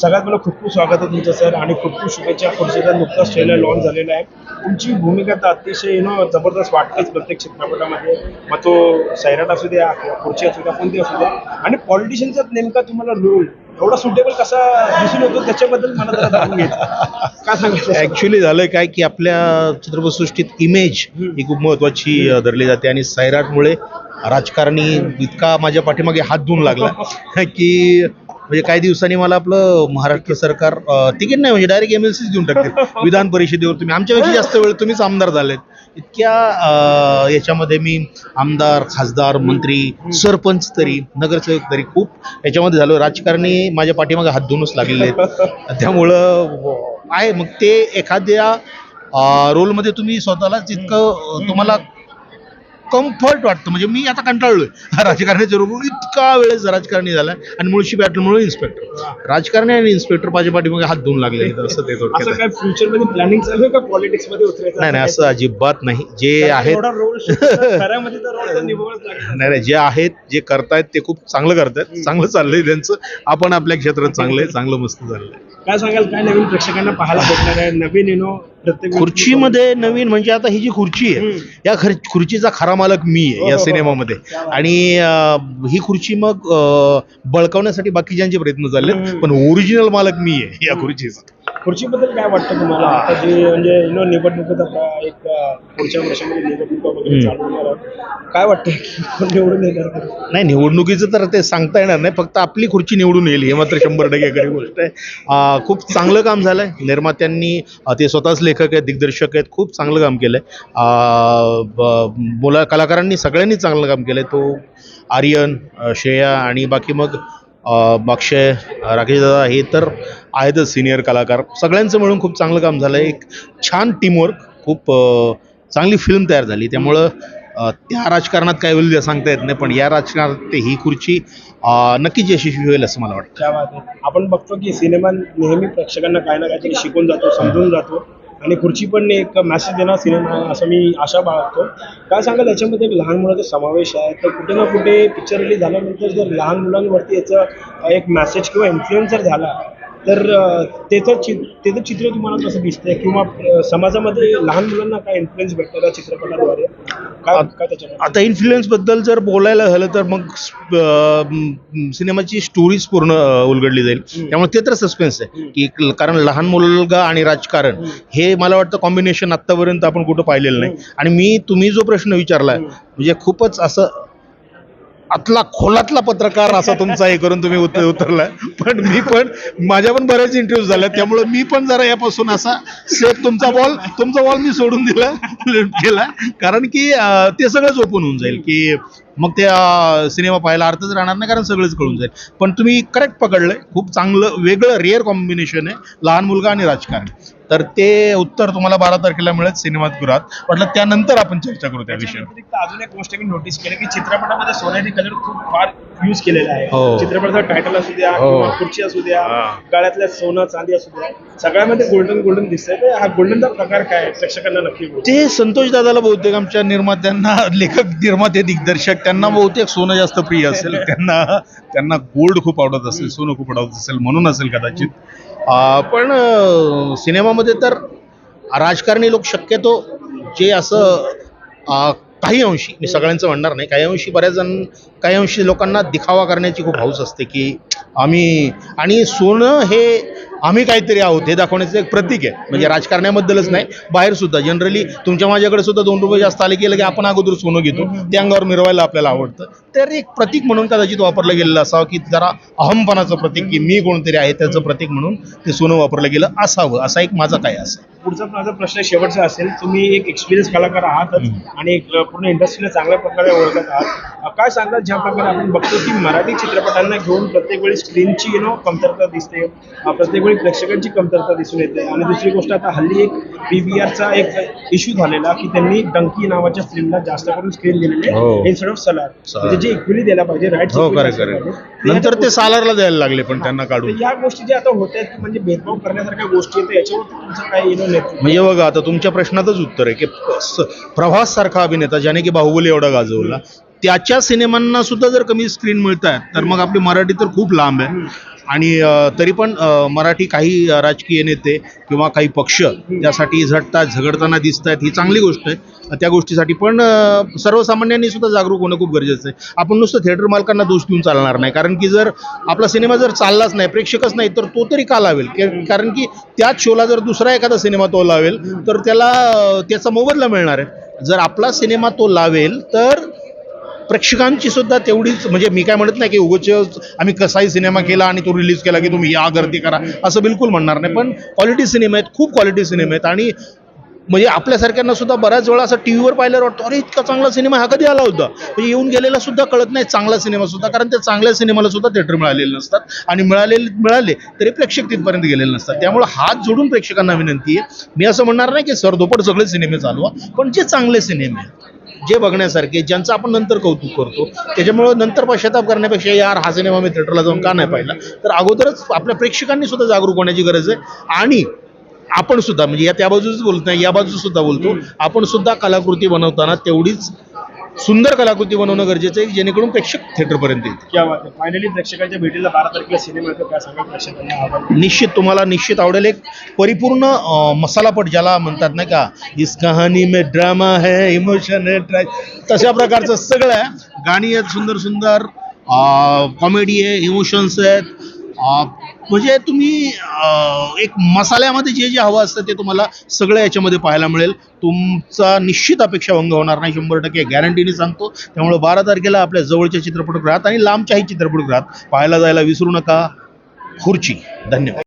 सगळ्यात मला खूप खूप स्वागत आहे तुमचं सर आणि खूप खूप शुभेच्छा. खुर्चीचा नुकताच ट्रेलर लॉन्च झालेला आहे. तुमची भूमिका तर अतिशय यु नो जबरदस्त वाटतेच प्रत्येक चित्रपटामध्ये. मग तो सैराट असू द्या किंवा खुर्ची असू द्या कोणती असू द्या. आणि पॉलिटिशियनचा नेमका तुम्हाला रोल एवढा सुटेबल कसा दिसून येतो त्याच्याबद्दल मला जरा जाणून घ्यायचं काय सांगायचं? ऍक्च्युली झालंय काय की आपल्या चित्रपटसृष्टीत इमेज ही खूप महत्वाची धरली जाते. आणि सैराटमुळे राजकारणी इतका माझ्या पाठीमागे हात धुवून लागला की म्हणजे काही दिवसांनी मला आपलं महाराष्ट्र सरकार तिकीट नाही म्हणजे डायरेक्ट एम एल सीच देऊन टाकतील. विधान परिषदेवर तुम्ही. आमच्यापेक्षा जास्त वेळ तुम्हीच आमदार झालेत. इतक्या याच्यामध्ये मी आमदार खासदार मंत्री सरपंच तरी नगरसेवक तरी खूप याच्यामध्ये झालो. राजकारणी माझ्या पाठीमागे हात धुवूनच लागलेले आहेत. त्यामुळं आहे. मग ते एखाद्या रोलमध्ये तुम्ही स्वतःलाच इतकं अ, तुम्हाला कम्फर्ट वाटतं. म्हणजे मी आता कंटाळलोय. राजकारणाच्या रोल इतका वेळेस राजकारणी झाला आणि मुळशी बॅटलमुळे इन्स्पेक्टर राजकारणी आणि इन्स्पेक्टर माझ्या पाठीमागे हात धुवून लागले असं ते थोडक्यात असं आहे. काय फ्युचरमध्ये प्लॅनिंग चालू आहे का पॉलिटिक्समध्ये उतरायचं नाही नाही असं अजिबात नाही. जे आहेत एवढा रोल खऱ्यामध्ये तर रोल तर निभावच लागेल नाही नाही जे आहेत जे करतायत ते खूप चांगलं करतायत. चांगलं चाललंय त्यांचं. आपण आपल्या क्षेत्रात चांगलं आहे चांगलं मस्त चाललंय. काय सांगाल? काय नवीन प्रेक्षकांना पाहायला भेटणार आहे? नवीन खुर्चीमध्ये नवीन म्हणजे आता ही जी खुर्ची आहे. या खर खुर्चीचा खरा मालक मी हो, आहे या हो, हो. सिनेमामध्ये. आणि ही खुर्ची मग बळकावण्यासाठी बाकीच्यांचे प्रयत्न चालले. पण ओरिजिनल मालक मी आहे या खुर्चीचा खुर्चीबद्दल काय वाटतं तुम्हाला आता जे म्हणजे आता एक पुढच्या वर्षामध्ये निवडणुका वगैरे. चालू होणार आहेत. काय वाटतं की कोण निवडून येणार नाही निवडणुकीचं तर ते सांगता येणार नाही फक्त आपली खुर्ची निवडून येईल हे मात्र शंभर टक्के खरी गोष्ट आहे. अं, खूप चांगलं काम झालंय. निर्मात्यांनी अं, ते स्वतःच लेखक आहेत दिग्दर्शक आहेत खूप चांगलं काम केलंय. अं, ब- बोला कलाकारांनी सगळ्यांनी चांगलं काम केलंय. तो आर्यन अं, श्रेया आणि बाकी मग अं, अक्षय राकेश दादा हे तर आहेतच सिनियर कलाकार. सगळ्यांचं मिळून खूप चांगलं काम झालंय. एक छान टीमवर्क खूप चांगली फिल्म तयार झाली. त्यामुळं त्या राजकारणात काय होईल सांगता येत नाही पण या राजकारणात ते ही खुर्ची नक्कीच यशस्वी होईल असं मला वाटतं. त्या आपण बघतो की सिनेमा नेहमी प्रेक्षकांना काय ना काहीतरी शिकून जातो समजून जातो. आणि खुर्ची पण एक मॅसेज देणार सिनेमा आहे असं मी आशा बाळगतो. काय सांगाल याच्यामध्ये एक लहान मुलाचा समावेश आहे. तर कुठे ना कुठे पिक्चर रिलीज झाल्यानंतर जर लहान मुलांवरती याचं एक मॅसेज किंवा इन्फ्लुएन्स जर झाला तर त्याचं चि त्याचं चित्र तुम्हाला कसं दिसतंय किंवा समाजामध्ये लहान मुलांना काय इन्फ्लुएन्स भेटतं त्या चित्रपटाद्वारे काय काय त्याच्यामध्ये आता इन्फ्लुएन्सबद्दल जर बोलायला झालं तर मग सिनेमाची स्टोरीज पूर्ण उलगडली जाईल. त्यामुळे ते तर सस्पेन्स आहे. की कारण लहान मुलगा आणि राजकारण. हे मला वाटतं कॉम्बिनेशन आतापर्यंत आपण कुठं पाहिलेलं नाही. आणि मी तुम्ही जो प्रश्न विचारलाय हम्म. म्हणजे खूपच असं आतला खोलातला पत्रकार असा तुमचा हे करून तुम्ही उतर उतरलाय. पण मी पण माझ्या पण बऱ्याच इंटरव्ह्यू झाल्या त्यामुळे मी पण जरा यापासून असा सेफ तुमचा बॉल तुमचा बॉल मी सोडून दिला केला. कारण की ते सगळंच ओपन होऊन जाईल की मग ते सिनेमा पाहायला अर्थच राहणार नाही कारण सगळंच कळून जाईल. पण तुम्ही करेक्ट पकडलंय. खूप चांगलं वेगळं रेअर कॉम्बिनेशन आहे. लहान मुलगा आणि राजकारण. तर ते उत्तर तुम्हाला बारा तारखेला मिळेल सिनेमागृहात म्हटलं त्यानंतर आपण चर्चा करू त्या व्यतिरिक्त अजून एक गोष्ट मी नोटीस केली की चित्रपटामध्ये सोनेरी कलर खूप फार युज केलेला आहे हो. चित्रपटाचा टायटल असू द्या हो. किंवा खुर्ची असू द्या हा. गळ्यातल्या सोनं चांदी असू द्या सगळ्यामध्ये गोल्डन गोल्डन दिसतंय तर हा गोल्डनचा प्रकार काय आहे? प्रेक्षकांना नक्की बोल. ते संतोष दादाला बहुतेक आमच्या निर्मात्यांना लेखक निर्माते दिग्दर्शक त्यांना बहुतेक सोनं जास्त प्रिय असेल त्यांना त्यांना गोल्ड खूप आवडत असेल सोनं खूप आवडत असेल म्हणून असेल कदाचित पण अं, सिनेमामध्ये तर राजकारणी लोक शक्यतो जे असं काही अंशी मी सगळ्यांचं म्हणणार नाही काही अंशी बऱ्याच जण काही अंशी लोकांना दिखावा करण्याची खूप हौस असते की आम्ही आणि सोनं हे आम्ही काहीतरी आहोत हे दाखवण्याचं एक प्रतीक आहे. म्हणजे राजकारण्याबद्दलच नाही बाहेर सुद्धा. जनरली तुमच्या माझ्याकडे सुद्धा दोन रुपये जास्त आले गेलं की आपण अगोदर सोनं घेतो ते अंगावर मिरवायला आपल्याला आवडतं. तर एक प्रतीक म्हणून कदाचित वापरलं गेलेलं असावं की जरा अहमपणाचं प्रतीक की मी कोणतरी आहे त्याचं प्रतीक म्हणून ते सोनं वापरलं गेलं असावं असा एक माझा काय असं पुढचा माझा प्रश्न शेवटचा असेल तुम्ही एक एक्सपिरियन्स कलाकार आहातच हम्म. आणि पूर्ण इंडस्ट्रीला चांगल्या प्रकारे ओळखत आहात काय सांगाल ज्या प्रकारे आपण बघतो की मराठी चित्रपटांना घेऊन प्रत्येक वेळी स्क्रीनची यु नो कमतरता दिसते प्रत्येक वेळी प्रेक्षकांची कमतरता दिसून येते आणि दुसरी गोष्ट आता हल्ली एक पी बी आरचा एक इश्यू झालेला की त्यांनी डंकी नावाच्या फिल्मला जास्त करून स्क्रीन दिलेली. आहे इन्स्टेड ऑफ सलार. म्हणजे जे इक्वली द्यायला पाहिजे राईट हो खरं नंतर ते सालारला द्यायला लागले पण त्यांना काढून या गोष्टी ज्या आता होत आहेत म्हणजे भेदभाव करण्यासारख्या गोष्टी आहेत याच्यावर तुमचं काय म्हणजे बघा आता तुमच्या प्रश्नातच उत्तर आहे की प्रभास सारखा अभिनेता ज्याने की बाहुबली एवढा गाजवला त्याच्या सिनेमांना सुद्धा जर कमी स्क्रीन मिळत आहेत तर मग आपली मराठी तर खूप लांब आहे. आणि तरी पण मराठी काही राजकीय नेते किंवा काही पक्ष त्यासाठी झटतात झगडताना दिसत आहेत ही चांगली गोष्ट आहे. त्या गोष्टीसाठी पण सर्वसामान्यांनी सुद्धा जागरूक होणं खूप गरजेचं आहे. आपण नुसतं थिएटर मालकांना दोष देऊन चालणार नाही. कारण की जर आपला सिनेमा जर चाललाच नाही प्रेक्षकच नाही तर तो तरी का लावेल? कारण की त्याच शोला जर दुसरा एखादा सिनेमा तो लावेल तर त्याला त्याचा मोबदला मिळणार आहे. जर आपला सिनेमा तो लावेल तर प्रेक्षकांची सुद्धा तेवढीच म्हणजे मी काय म्हणत नाही की उगच आम्ही कसाही सिनेमा केला आणि तो रिलीज केला की तुम्ही या गर्दी करा असं बिलकुल म्हणणार नाही. पण क्वालिटी सिनेमे आहेत खूप क्वालिटी सिनेमे आहेत आणि म्हणजे आपल्यासारख्यांना सुद्धा बऱ्याच वेळा असं टी व्हीवर पाहिल्यावर वाटतं अरे इतका चांगला सिनेमा हा कधी आला होता? म्हणजे येऊन गेलेला सुद्धा कळत नाही चांगला सिनेमा सुद्धा कारण त्या चांगल्या सिनेमाला सुद्धा थिएटर मिळालेले नसतात आणि मिळालेले मिळाले तरी प्रेक्षक तिथपर्यंत गेलेले नसतात. त्यामुळे हात जोडून प्रेक्षकांना विनंती आहे. मी असं म्हणणार नाही की सरदोपट सगळे सिनेमे चालवा पण जे चांगले सिनेमे आहेत जे बघण्यासारखे ज्यांचं आपण नंतर कौतुक करतो त्याच्यामुळं नंतर पश्चाताप करण्यापेक्षा यार हा सिनेमा मी थिएटरला जाऊन का नाही पाहिला? तर अगोदरच आपल्या प्रेक्षकांनी सुद्धा जागरूक होण्याची गरज आहे. आणि आपण सुद्धा म्हणजे या त्या बाजूच बोलत नाही या बाजू सुद्धा बोलतो. आपण सुद्धा कलाकृती बनवताना तेवढीच सुंदर कलाकृती बनवणं गरजेचं आहे जेणेकरून प्रेक्षक थिएटरपर्यंत आहे. फायनली प्रेक्षकांच्या भेटीला बारा तारखेला सिनेमा येतो काय निश्चित तुम्हाला निश्चित आवडेल एक परिपूर्ण मसालापट ज्याला म्हणतात नाही का इस कहाणी में ड्रामा है इमोशन है ट्रॅ तशा प्रकारचं सगळं आहे. गाणी आहेत सुंदर सुंदर कॉमेडी आहे इमोशन्स आहेत. म्हणजे तुम्ही एक मसाल्यामध्ये जे जे हवं असतं ते तुम्हाला सगळं याच्यामध्ये पाहायला मिळेल. तुमचा निश्चित अपेक्षा भंग होणार नाही शंभर टक्के गॅरंटीने सांगतो. त्यामुळे बारा तारखेला आपल्या जवळच्या चित्रपटगृहात आणि लांबच्याही चित्रपटगृहात पाहायला जायला विसरू नका. खुर्ची धन्यवाद.